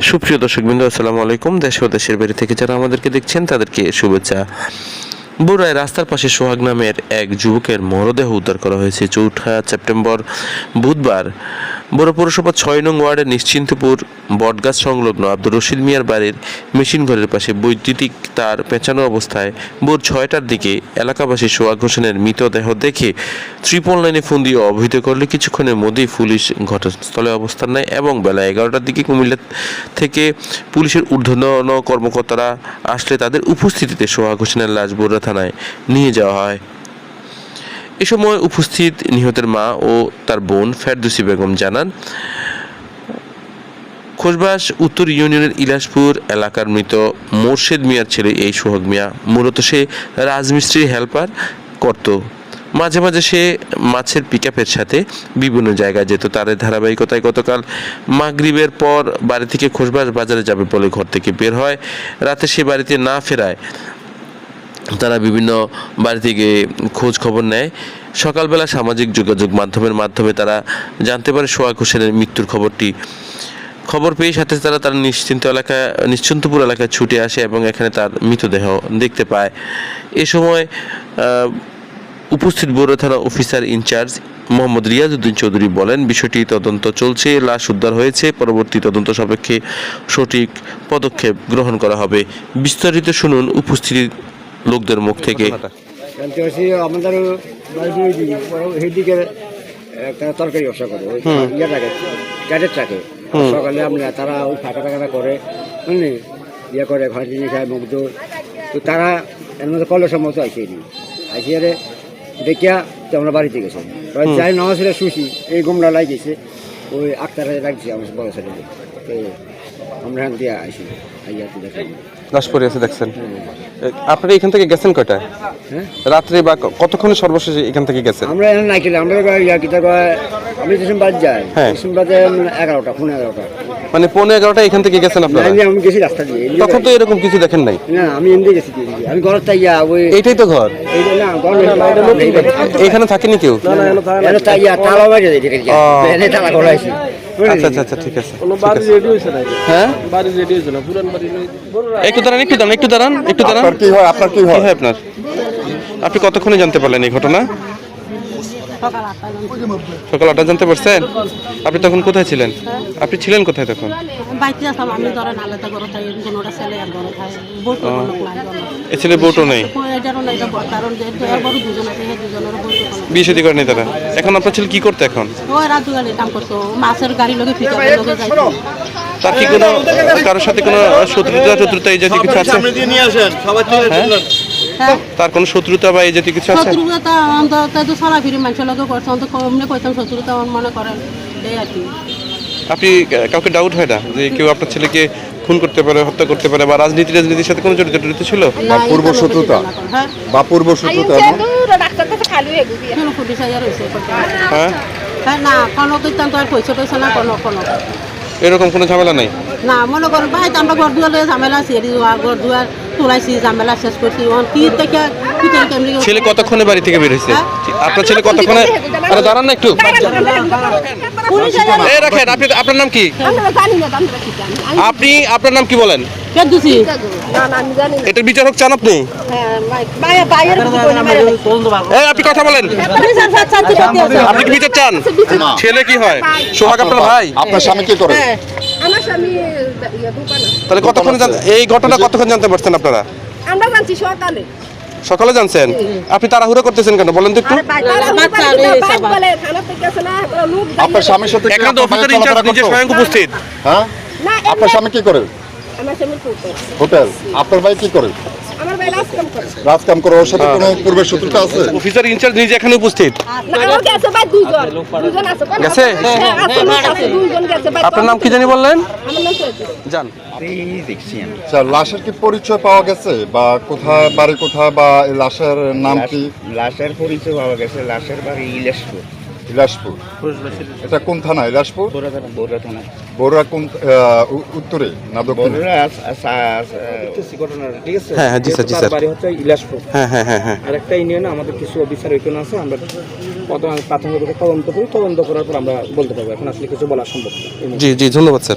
সুপ্রিয় দর্শকবৃন্দ, আসসালামু আলাইকুম। দেশ ও দেশের বাইরে থেকে যারা আমাদেরকে দেখছেন, তাদেরকে শুভেচ্ছা। বুড়ায় রাস্তার পাশে সোহাগ নামের এক যুবকের মরদেহ উদ্ধার করা হয়েছে। চৌঠা সেপ্টেম্বর বুধবার বড় পৌরসভা ছয় নং ওয়ার্ডের নিশ্চিন্তপুর বটগাছ সংলগ্ন আব্দুর রশিদ মিয়ার বাড়ির মেশিন ঘরের পাশে বৈদ্যুতিক তার পেঁচানো অবস্থায় ভোর ছয়টার দিকে এলাকাবাসী সোহাগ হোসেনের মৃতদেহ দেখে ত্রিপল লাইনে ফোন দিয়ে অবহিত করলে কিছুক্ষণের মধ্যেই পুলিশ ঘটনাস্থলে অবস্থান নেয় এবং বেলা এগারোটার দিকে কুমিল্লা থেকে পুলিশের ঊর্ধ্বতন কর্মকর্তারা আসলে তাদের উপস্থিতিতে সোহাগ হোসেনের লাশ বগুড়া থানায় নিয়ে যাওয়া হয়। এ সময় উপস্থিত নিহতের মা ও তার বোন ফেরদুসি বেগম জানান খোসবাস উত্তর ইউনিয়নের ইলাসপুর এলাকার মৃত মোর্শেদ মিয়ার ছেলে এই সোহাগ মিয়া। মূলত সে রাজমিস্ত্রির হেল্পার করত। মাঝে মাঝে সে মাছের পিকআপের সাথে বিভিন্ন জায়গায় যেত। তার ধারাবাহিকতায় গতকাল মাগরিবের পর বাড়ি থেকে খোসবাস বাজারে যাবে বলে ঘর থেকে বের হয়। রাতে সে বাড়িতে না ফেরায় তারা বিভিন্ন বাড়ি থেকে খোঁজ খবর নেয়। সকালবেলা সামাজিক যোগাযোগ মাধ্যমের মাধ্যমে তারা জানতে পারে সোহাগ হোসেনের মৃত্যুর খবরটি। খবর পেয়ে সাথে তারা তার নিশ্চিন্ত এলাকা নিশ্চিন্তপুর এলাকায় ছুটে আসে এবং এখানে তার মৃতদেহ দেখতে পায়। এ সময় উপস্থিত বড় থানা officer in charge Mohammad Riazuddin Chowdhury বলেন, বিষয়টি তদন্ত চলছে, লাশ উদ্ধার হয়েছে, পরবর্তী তদন্ত সাপেক্ষে সঠিক পদক্ষেপ গ্রহণ করা হবে। বিস্তারিত শুনুন উপস্থিত লোকদের মুখ থেকে। আমাদের তরকারি ব্যবসা করে ইয়ে থাকে সকালে আমরা তারা ওই ফাঁকা টাকাটা করে বুঝলি? ইয়ে করে খায় মুগ্ধ তো তারা এর মধ্যে কলেজের মতো আসিয়ে দিই আসিয়ে রে দেখিয়া তো আমরা বাড়িতে গেছি। যাই ছিল শুষি এই গুমরা লাগিয়েছে ওই আক্তারে লাগছে আমার বড় ছেলেকে। তো আমরা এখান দিয়ে আসি আইয়া দেখলাম লাশ পড়ে দেখছেন? আপনারা এখান থেকে গেছেন কয়টায়? হ্যাঁ। রাত্রে বা কতক্ষণ সর্বশেষ এখান থেকে গেছেন? আমরা এখানে আমরা ইয়া কিতা আমি স্টেশন বাদ যাই। হ্যাঁ। স্টেশন বাদে এগারোটা ফোন এগারোটা। মানে পৌনে এগারোটা এখান থেকে গেছেন আপনারা? আমি আমি গেছি রাস্তা দিয়ে এদিকে- তখন তো এরকম কিছু দেখেন নাই? না আমি এমনি গেছি এদিকে। আমি ঘর তাই ওই এইটাই তো ঘর? এইটা না ঘর। এখানে থাকেনি কেউ? এটা তাই তালা বাজে দিকে ও। এনে তালা করাইছি আচ্ছা আচ্ছা আচ্ছা ঠিক আছে হ্যাঁ? একটু দাঁড়ান একটু দাঁড়ান একটু দাঁড়ান একটু দাঁড়ান। আপনার কি হয় আপনার কি কি হয় হয় আপনার? আপনি কতক্ষণে জানতে পারলেন এই ঘটনা? সকাল আটটা জানতে পারছেন? আপনি তখন কোথায় ছিলেন? আপনি ছিলেন কোথায় তখন? নাই এ ছেলে বউটো নেই? নাই বিয়ে শাদী করেনি তারা? এখন আপনার ছেলে কি করতে এখন? মাছের গাড়ি তার কি কোনো কারোর সাথে কোনো শত্রুতা শত্রুতা এই জাতীয় কিছু আছে? হ্যাঁ? তার কোনো শত্রুতা বা এই জাতীয় কিছু আছে? শত্রুতা অন্তত তো সারা ফিরি মানুষের লগে করছে। অন্ত কমনে কইতাম শত্রুতা আমার মনে করেন। এই আর কি। আপনি কাউকে ডাউট হয় না যে কেউ আপনার ছেলেকে খুন করতে পারে হত্যা করতে পারে বা রাজনীতি রাজনীতির সাথে কোনো জড়িত জড়িত ছিল? পূর্ব লোকে শত্রুতা? হ্যাঁ। বা পূর্ব শত্রুতা পুলিশ আইয়া রয়েছে হ্যাঁ। হ্যাঁ না কোনো কইতাম তো আর পয়সা টয়সা না কোনো কোনো। এরকম কোনো ঝামেলা নাই? না মনে করেন ভাই তো আমরা ঘর দুয়ারে ঝামেলা সেরি ঘর দুয়ার তুলাইছি ঝামেলা শেষ করছি। কি থেকে কি থেকে ছেলে কতক্ষণে বাড়ি থেকে বের হয়েছে? হ্যাঁ? আপনার ছেলে কতক্ষণে আরে দাঁড়ান না একটু। এই রাখেন আপনি আপনার নাম কি? আপনি আপনার নাম কি বলেন? এটার বিচারক চান আপনি? কথা বলেন। আপনি কি বিচার চান? ছেলে কি হয়? সোহাগ আপনার ভাই? আপনার স্বামী কি করে? আমার স্বামী ইয়ে তাহলে কতক্ষণ এই ঘটনা কতক্ষণ জানতে পারছেন আপনারা? আমরা জানছি সকালে। সকালে জানছেন? আপনি তাড়াহুড়ো করতেছেন কেন? বলেন তো একটু। বাচ্চা আর এই সব আর। বলে থানা থেকে গেছে না এবার লোক আপনার স্বামীর সাথে কি এখানে তো আপনার অফিসার ইনচার্জ নিজে স্বয়ং উপস্থিত। হ্যাঁ। আপনার স্বামী কি করে? আমার স্বামী ফুটে হোটেল। আপনার ভাই কি করে? রাজকাম করে। ওর সাথে কোনো পূর্বের শত্রুতা আছে? অফিসার ইনচার্জ নিজে এখানে উপস্থিত। গেছে? হ্যাঁ, ভাই আপনার নাম কি জানি বললেন? নাম জান। আচ্ছা, লাশের কি পরিচয় পাওয়া গেছে? বা কোথায় বাড়ি কোথায় বা লাশের নাম কি? লাশের পরিচয় পাওয়া গেছে লাশের বাড়ি ইলেশপুর। ইলাসপুর এটা কোন থানা? ইলাসপুর বৌরা থানা। বড়ুয়া কোন উ- উত্তরে? না দক্ষিণে ঠিক আছে? হ্যাঁ, হ্যাঁ, জি স্যার, জি স্যার। বাড়ি হচ্ছে ইলাসপুর হ্যাঁ হ্যাঁ হ্যাঁ হ্যাঁ। আরেকটা ইউনিয়নে আমাদের কিছু অফিসার ওইখানে আছে আমরা প্রথম প্রাথমিক তদন্ত করি। তদন্ত করার পর আমরা বলতে পারব এখন আসলে কিছু বলা সম্ভব না। জি জি ধন্যবাদ স্যার।